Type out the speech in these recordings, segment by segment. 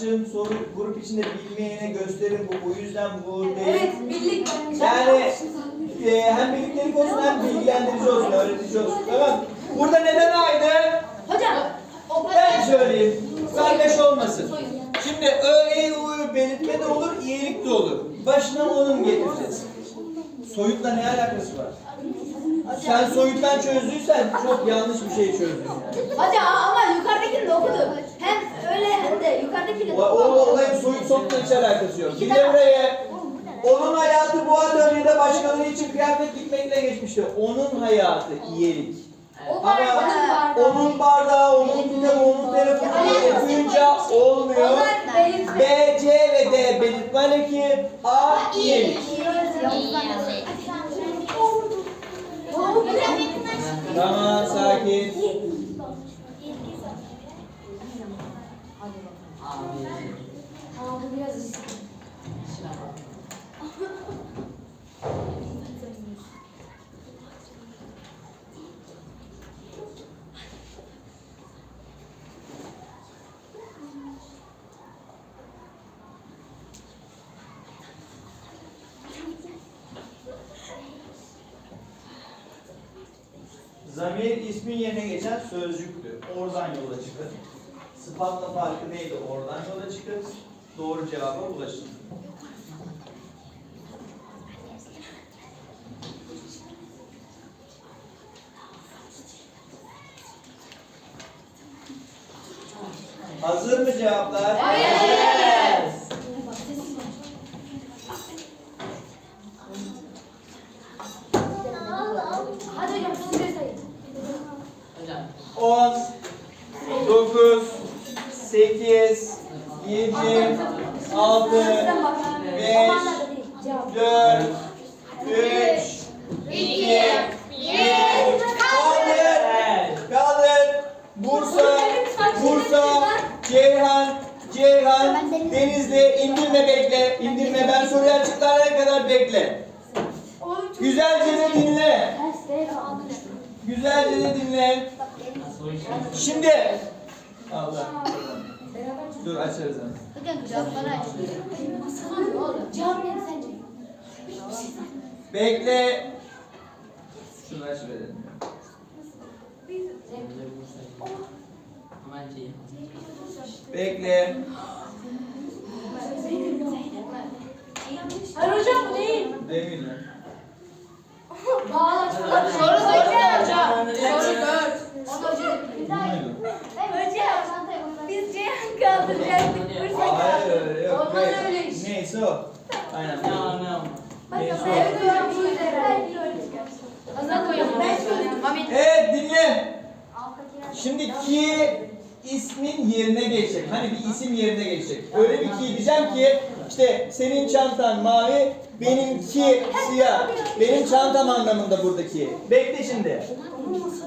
tartışın. Soru grup içinde bilmeyene gösterin. Bu, bu yüzden bu değil. Evet birlik. Yani e, hem birliktelik olsun hem bilgilendirici olsun, öğretici olsun. Tamam. Burada neden aynı? Hocam. Ben söyleyeyim. Kardeş olmasın. Şimdi ö, e, u belirtme de olur, iyilik de olur. Başına onun getireceğiz. Soyutla ne alakası var? Sen soyuttan çözdüysen çok yanlış bir şey çözdün. Hocam ama yukarıdakini de okudum. Hem öyle hem de yukarıdakini O, de o olayın soyut soyutla hiç alakası yok. Bir de buraya onun hayatı bu atölyede başkaları için kıyafet dikmekle geçmişti. Onun hayatı iyilik. O Ama bardağı- onun bardağı, onun kitabı, onun telefonu okuyunca olmuyor. B, C ve D belirtme ki A iyilik. Tamam sakin. Zamir ismin yerine geçen sözcüktü. Oradan yola çıkın. Sıfatla farkı neydi? Oradan yola çıkın. Doğru cevaba ulaşın. Hazır mı cevaplar? Evet. Dur açarız hemen. Bakın cevapları açıyor. Nasıl oğlum? Cevap ne sence? Bekle. Şunu aç verelim. Bekle. Hayır hocam bu değil. Değil mi lan? Bağlaç. Soru 8 hocam. Soru 4. Kaldıracaktık. Hayır yok. Olmaz öyle iş. Neyse o. Aynen. Neyse o. Evet dinle. Şimdi ki ismin yerine geçecek. Hani bir isim yerine geçecek. Öyle bir ki diyeceğim ki işte senin çantan mavi, benimki siyah. Benim çantam anlamında buradaki. Bekle şimdi.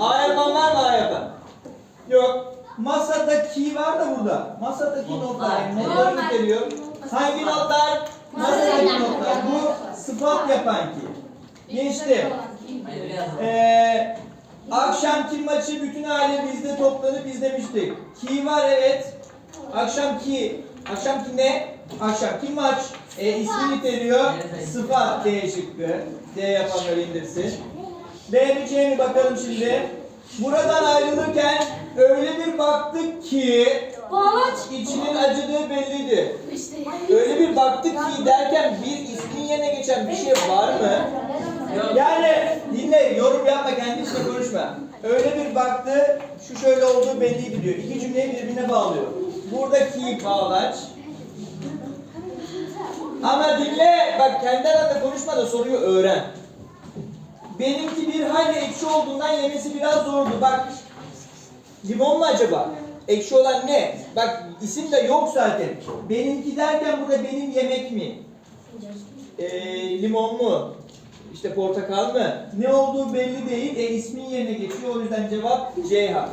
A yapan var mı A yapan? Yok. Masada ki var da burada. Masadaki notlar. Notları niteliyor. Hangi notlar? Masadaki notlar. Bu sıfat yapan ki. Geçti. Ee, akşamki maçı bütün aile bizde toplanıp izlemiştik. Ki var evet. Akşamki, akşamki ne? Akşamki maç. E, ismi niteliyor. Sıfat D şıkkı. D yapanlar indirsin. B mi C mi bakalım şimdi. Buradan ayrılırken öyle bir baktık ki Bağlaç. içinin acıdığı belliydi. Öyle bir baktık ki derken bir ismin yerine geçen bir şey var mı? Yani dinle, yorum yapma, kendi içine konuşma. Öyle bir baktı, şu şöyle olduğu belliydi diyor. İki cümleyi birbirine bağlıyor. Buradaki bağlaç. Ama dinle, bak kendi aranda konuşma da soruyu öğren. Benimki bir hayli ekşi olduğundan yemesi biraz zordu. Bak, limon mu acaba? Ekşi olan ne? Bak isim de yok zaten. Benimki derken burada benim yemek mi? Ee, limon mu? İşte portakal mı? Ne olduğu belli değil. E ismin yerine geçiyor. O yüzden cevap Ceyhan.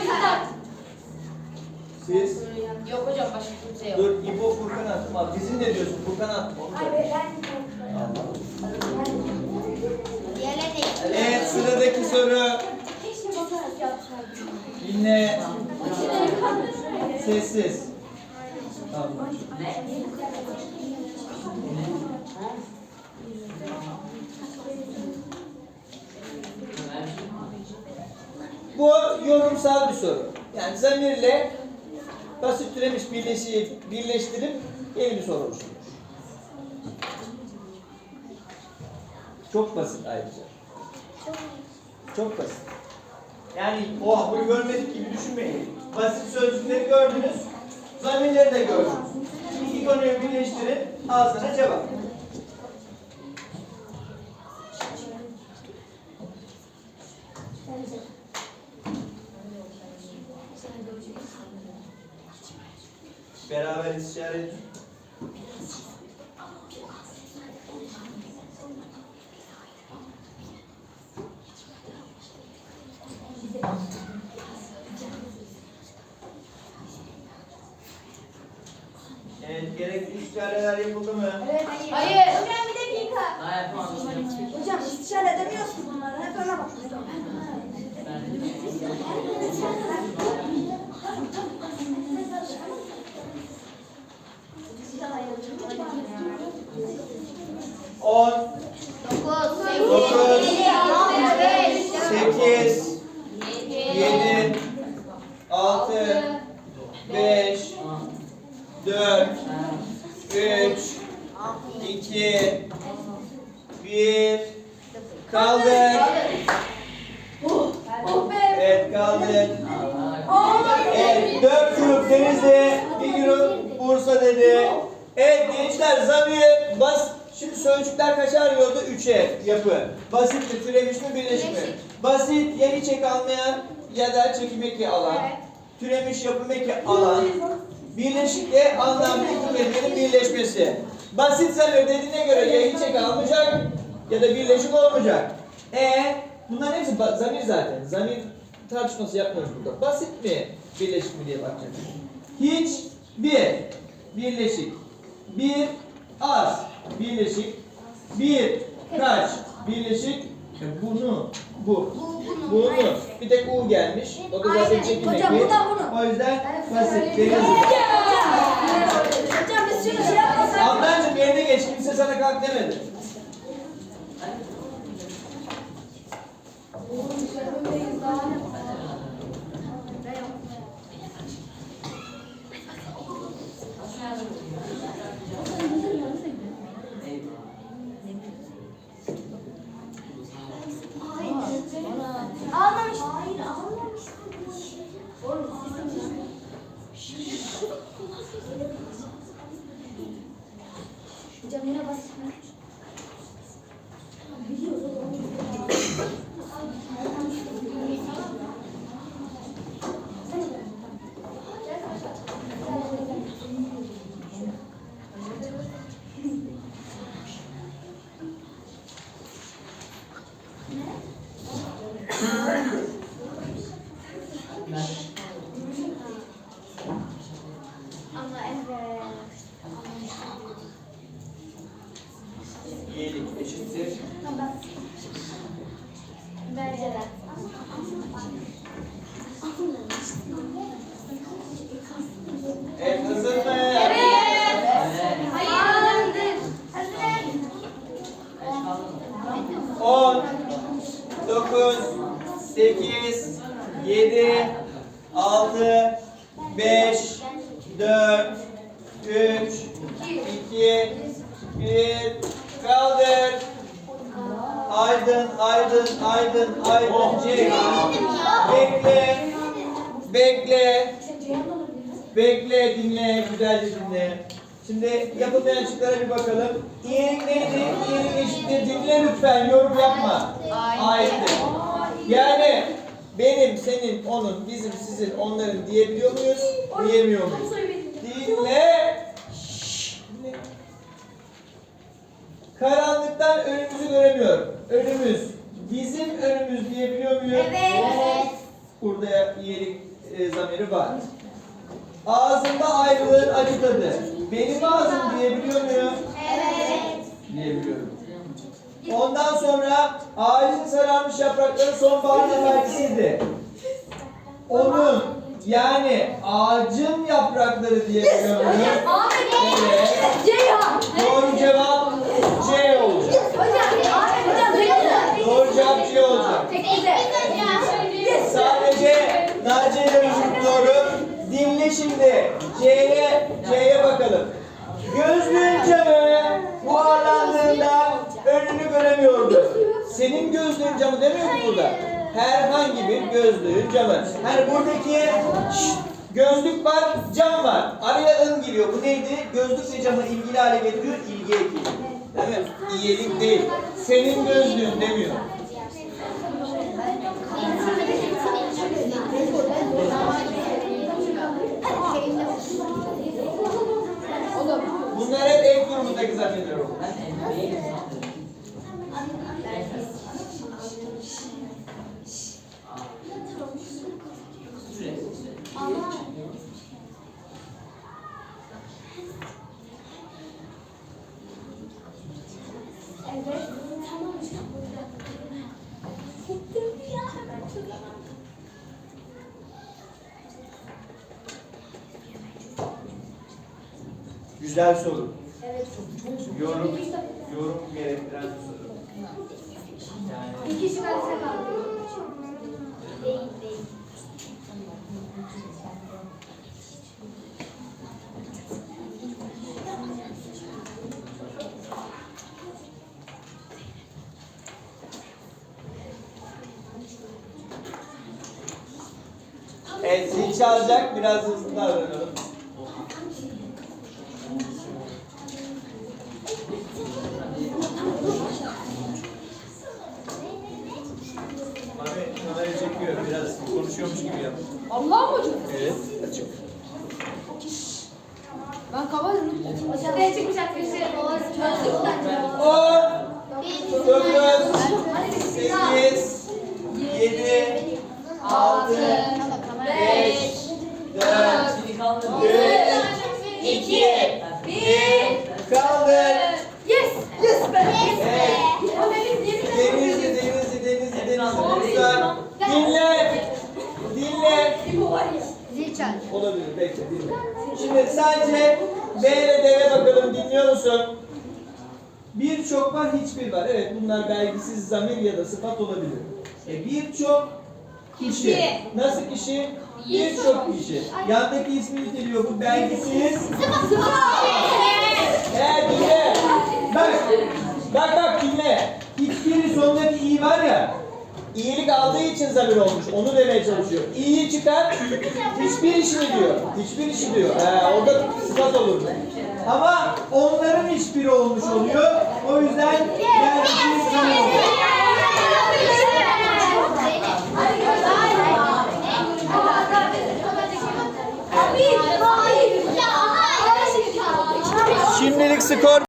Kitap. Siz? Yok hocam başka kimse yok. Dur İbo Furkan attım abi. Bizim ne diyorsun? Furkan attım. Onu söyle. Evet sıradaki soru. Yine sessiz. Bu yorumsal bir soru. Yani zamirle basit türemiş birleşi, birleştirip yeni bir soru oluşturmuş. Çok basit ayrıca. Çok basit. Yani oha bunu görmedik gibi düşünmeyin. Basit sözcükleri gördünüz, zamirleri de gördünüz. İki konuyu birleştirin, al sana cevap. Beraber istişare istişareler yapıldı mı? Hayır. Hocam bir dakika. Daha yapamadım hocam. Hocam istişare edemiyoruz ki bunları. Hep öne bak. On, Dokuz. Dokuz. Beş. sekiz, yedi, altı, beş, dört, 2 1 Kaldır. Evet kaldır. Evet dört grup Denizli, bir grup Bursa dedi. Evet gençler Zamir bas Şimdi sözcükler kaça arıyordu? Üçe yapı. Basit mi, türemiş mi, birleşik mi? Basit yeni çek almayan ya da çekim eki alan. Evet. Türemiş yapım eki alan. Birleşik de anlamlı kelimenin birleşmesi. Basit zamir dediğine göre ya çek almayacak ya da birleşik olmayacak. E bunların hepsi zamir zaten. Zamir tartışması yapmıyoruz burada. Basit mi, birleşik mi diye bakacağız. Hiç bir birleşik, bir az birleşik, bir kaç birleşik, e, bunu bu. Bunu. Bir tek U gelmiş. O da zaten çekim Hocam, bu da bunu. O yüzden basit. Deniz. Hocam biz şunu şey yapmasak. Adnancığım yerine geç. Kimse sana kalk demedi. Almamış. Hayır almamış. Hocam yine basit mi? Biliyoruz oğlum. Ama evet. İyilik eşittir. Bence de. Evet hazır mı? Hayır. Hazır. 10 9 8 7 6 5 4 3 2 1 kaldır. Aydın, aydın, aydın, aydın, Ceyhan. Bekle, bekle, bekle, dinle, güzelce dinle. Şimdi yapılmayan şıklara bir bakalım. İyilik neydi? İyilik eşittir. Dinle lütfen, yorum yapma. Aittir. Yani benim, senin, onun, bizim, sizin, onların diyebiliyor muyuz? Diyemiyor muyuz? Dinle. Şşş, dinle. Karanlıktan önümüzü göremiyorum. Önümüz Bizim önümüz diyebiliyor muyum? Evet. Burada iyilik e, zamiri var. Ağzında ayrılığın acı tadı. Benim ağzım diyebiliyor muyum? Evet. Diyebiliyorum. Ondan sonra ağacın sararmış yaprakları sonbaharın habercisiydi. Onun yani ağacın yaprakları diyebiliyor muyum? Evet. Doğru cevap C olacak. Hocam. Hocam. Hocam. Doğru cevap C olacak. Sadece Naciye'den doğru. Şimdi. C'ye C'ye bakalım. Gözlüğün camı buharlandığında önünü göremiyordu. Senin gözlüğün camı demiyor mu burada? Herhangi bir gözlüğün camı. Hani buradaki gözlük var, cam var. Araya ın giriyor. Bu neydi? Gözlükle camı ilgili hale getiriyor, ilgi eki. Değil mi? İyilik değil. Senin gözlüğün demiyor. Bunlar hep ek grubundaki zamirler olur. Evet. Tamam hocam. Gittim ya. Hemen çözemem. Güzel soru. Evet. Yorum, yorum gerektiren bir soru. Yani İki kişi kalırsa kaldı. Değil değil. Evet, zil çalacak. Biraz hızlı davranalım. Mami kamerayı çekiyor. Biraz konuşuyormuş gibi yap. Allah mı hocam? Evet, açık. Ben. Hocam. Ne çıkmış arkadaşlar? Çözdük bence. 10, 9, 8, 7, 6, Çal. Olabilir, bekle, dinle. Şimdi sadece B ile D'ye bakalım, dinliyor musun? Birçok var, hiçbir var. Evet, bunlar belgisiz zamir ya da sıfat olabilir. E, birçok kişi. Nasıl kişi? Birçok kişi. Yandaki ismi niteliyor, bu belgisiz. He dinle. Bak, bak bak dinle. Hiçbiri sondaki iyi var ya. İyilik aldığı için zamir olmuş. Onu demeye çalışıyor. İyi çıkar. Hiçbir işi mi diyor? Hiçbir işi diyor. He, orada sıfat olur. Ama onların hiçbiri olmuş oluyor. O yüzden belgisiz zamir oluyor. Şimdilik skor